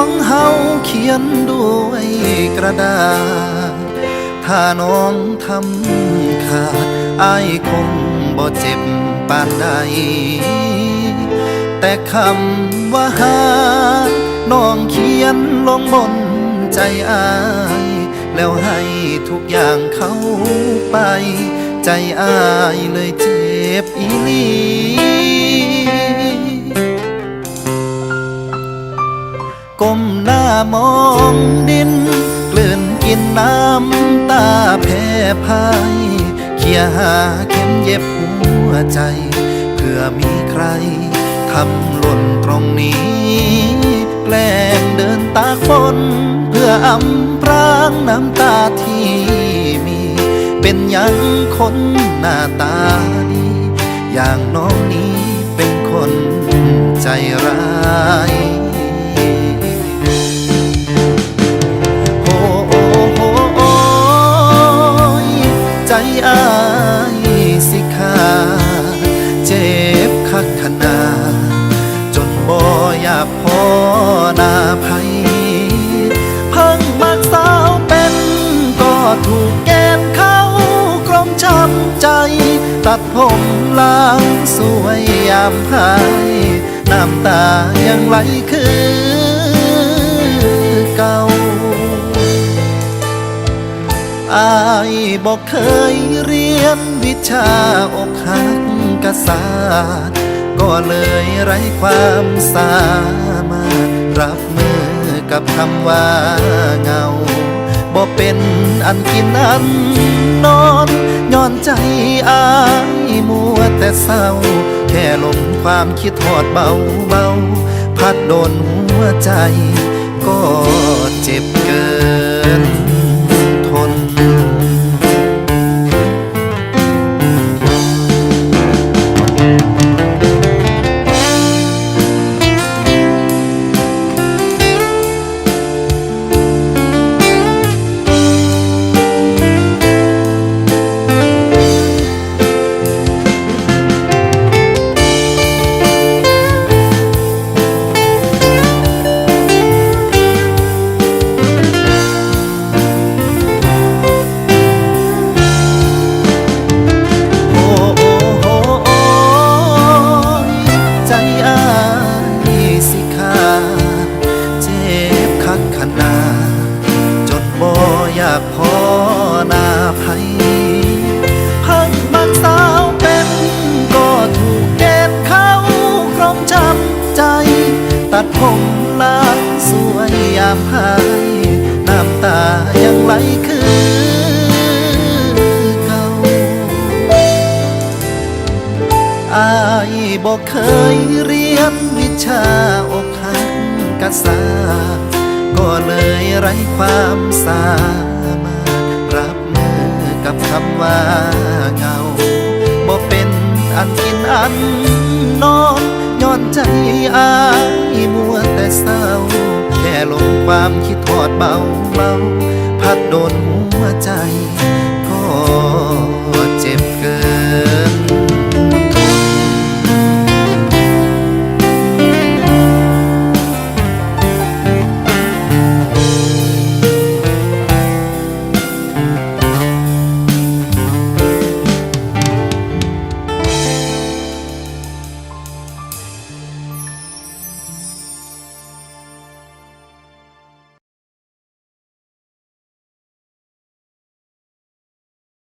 ของเฮาเขียนด้วยกระดาษ ถ้าน้องทำขาดอายคงบ่เจ็บปานใด แต่คำว่าหา น้องเขียนลงบนใจอาย แล้วให้ทุกอย่างเขาไป ใจอายเลยเจ็บอีลีามองดิน กลืนกินน้ำตาแพ้พายเคี่ยหาเข็มเย็บหัวใจ เพื่อมีใครทำหล่นตรงนี้ แกล้งเดินตากฝนเพื่ออำพรางน้ำตาที่มี เป็นยังคนหน้าตาดีอย่างน้องนี้เป็นคนใจร้าย ตัดผมล้างสวยยามพายน้ำตายังไหลคือเก่าอายบอกเคยเรียนวิชาอกหักกษาตร์ก็เลยไร้ความสามารถรับมือกับคำว่าเงา บ่เป็นอันกินอันนอนย้อนใจอายมัวแต่เศร้า แค่ลมความคิดทอดเบาเบาพัดโดนหัวใจ ก็เจ็บเกิน ยามหายน้ำตายังไหลคือเก่าอายบอกเคยเรียนวิชาอกหักกษาตร์ก็เลยไร้ความสามารถรับมือกับคำว่าเงาบ่เป็นอันกินอันนอนย้อนใจอายามคิดทอดเบาเบาพัดโดนหัวใจพ่อ